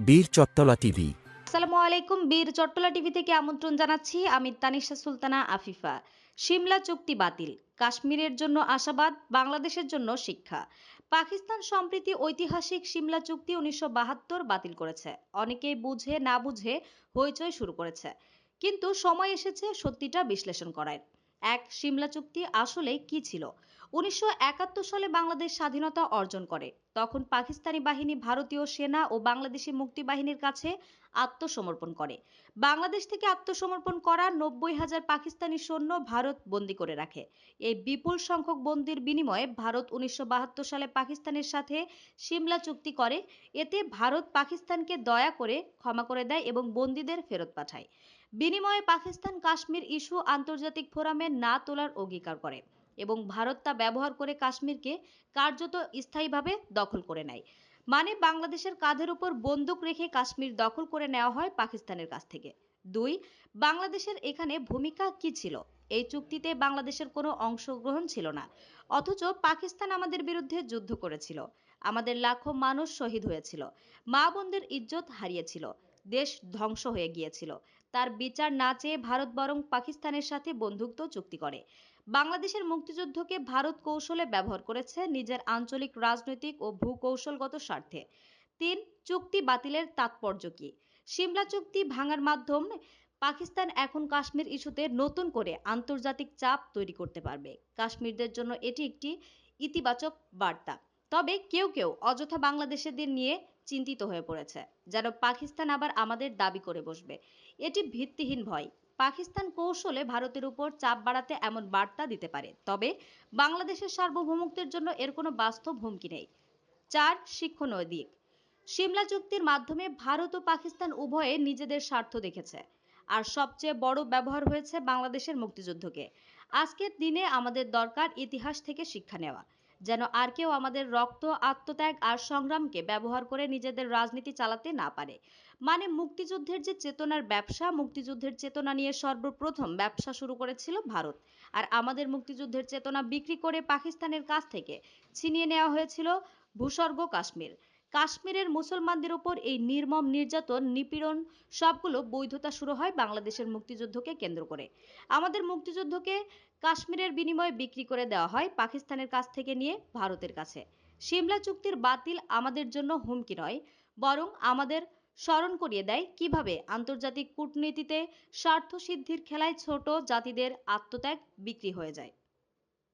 বীর চত্তলা টিভি। আসসালামু আলাইকুম, বীর চট্টলা টিভি থেকে আমন্ত্রণ জানাচ্ছি আমি তানিশা সুলতানা আফিফা। সিমলা চুক্তি বাতিল, কাশ্মীরের জন্য আশাবাদ, বাংলাদেশের জন্য শিক্ষা। পাকিস্তান সম্প্রীতি ঐতিহাসিক সিমলা চুক্তি উনিশশো বাহাত্তর বাতিল করেছে। অনেকেই বুঝে না বুঝে হইচই শুরু করেছে। কিন্তু সময় এসেছে সত্যিটা বিশ্লেষণ করার। এক সিমলা চুক্তি আসলে কি ছিল? উনিশশো একাত্তর সালে বাংলাদেশ স্বাধীনতা অর্জন করে। তখন পাকিস্তানি বাহিনী ভারতীয় সেনা ও বাংলাদেশি মুক্তি বাহিনীর কাছে আত্মসমর্পণ করে। বাংলাদেশ থেকে আত্মসমর্পণ করা নব্বই হাজার পাকিস্তানি সৈন্য ভারত বন্দি করে রাখে। এই বিপুল সংখ্যক বন্দির বিনিময়ে ভারত উনিশশো বাহাত্তর সালে পাকিস্তানের সাথে সিমলা চুক্তি করে। এতে ভারত পাকিস্তানকে দয়া করে ক্ষমা করে দেয় এবং বন্দীদের ফেরত পাঠায়। বিনিময়ে পাকিস্তান কাশ্মীর ইস্যু আন্তর্জাতিক ফোরামে না তোলার অঙ্গীকার করে এবং ভারত তা ব্যবহার করে কাশ্মীরকে কার্যত স্থায়ীভাবে দখল করে নেয়। মানে বাংলাদেশের কাঁধের উপর বন্দুক রেখে কাশ্মীর দখল করে নেওয়া হয় পাকিস্তানের কাছ থেকে। দুই, বাংলাদেশের এখানে ভূমিকা কি ছিল? এই চুক্তিতে বাংলাদেশের কোনো অংশগ্রহণ ছিল না। অথচ পাকিস্তান আমাদের বিরুদ্ধে যুদ্ধ করেছিল। আমাদের লাখো মানুষ শহীদ হয়েছিল। মা বোনদের ইজ্জত হারিয়েছিল। দেশ ধ্বংস হয়ে গিয়েছিল। তার বিচার না চেয়ে ভারত বরং পাকিস্তানের সাথে বন্ধুত্ব চুক্তি করে। বাংলাদেশের মুক্তিযুদ্ধকে ভারত কৌশলে ব্যবহার করেছে নিজের আঞ্চলিক রাজনৈতিক ও ভূকৌশলগত স্বার্থে। তিন, চুক্তি বাতিলের তাৎপর্য কি? সিমলা চুক্তি ভাঙার মাধ্যমে পাকিস্তান এখন কাশ্মীর ইস্যুতে নতুন করে আন্তর্জাতিক চাপ তৈরি করতে পারবে। কাশ্মীরদের জন্য এটি একটি ইতিবাচক বার্তা। তবে কেউ কেউ অযথা বাংলাদেশিদের নিয়ে চিন্তিত হয়ে পড়েছে, যেন পাকিস্তান আবার আমাদের দাবি করে বসবে। এটি ভিত্তিহীন ভয়। পাকিস্তান কৌশলে ভারতের উপর চাপ বাড়াতে এমন বার্তা দিতে পারে, তবে বাংলাদেশের সার্বভৌমত্বের জন্য এর কোনো বাস্তব হুমকি নেই। চার শিক্ষণীয় দিক। সিমলা চুক্তির মাধ্যমে ভারত ও পাকিস্তান উভয়ে নিজেদের স্বার্থ দেখেছে, আর সবচেয়ে বড় ব্যবহার হয়েছে বাংলাদেশের মুক্তিযুদ্ধকে। আজকের দিনে আমাদের দরকার ইতিহাস থেকে শিক্ষা নেওয়া। যেন আর কেউ আমাদের রক্ত, আত্মত্যাগ আর সংগ্রামকে ব্যবহার করে নিজেদের রাজনীতি চালাতে না পারে। মানে মুক্তিযুদ্ধের যে চেতনার ব্যবসা, মুক্তিযুদ্ধের চেতনা নিয়ে সর্বপ্রথম ব্যবসা শুরু করেছিল ভারত। আর আমাদের মুক্তিযুদ্ধের চেতনা বিক্রি করে পাকিস্তানের কাছ থেকে ছিনিয়ে নেওয়া হয়েছিল ভূস্বর্গ কাশ্মীর। কাশ্মীরের মুসলমানদের উপর এই নির্মম নির্যাতন, নিপীড়ন সবগুলো বৈধতা শুরু হয় বাংলাদেশের মুক্তিযুদ্ধকে কেন্দ্র করে। আমাদের মুক্তিযুদ্ধকে কাশ্মীরের বিনিময়ে বিক্রি করে দেওয়া হয় পাকিস্তানের কাছ থেকে নিয়ে ভারতের কাছে। সিমলা চুক্তির বাতিল আমাদের জন্য হুমকি নয়, বরং আমাদের স্মরণ করিয়ে দেয় কীভাবে আন্তর্জাতিক কূটনীতিতে স্বার্থ সিদ্ধির খেলায় ছোট জাতিদের আত্মত্যাগ বিক্রি হয়ে যায়।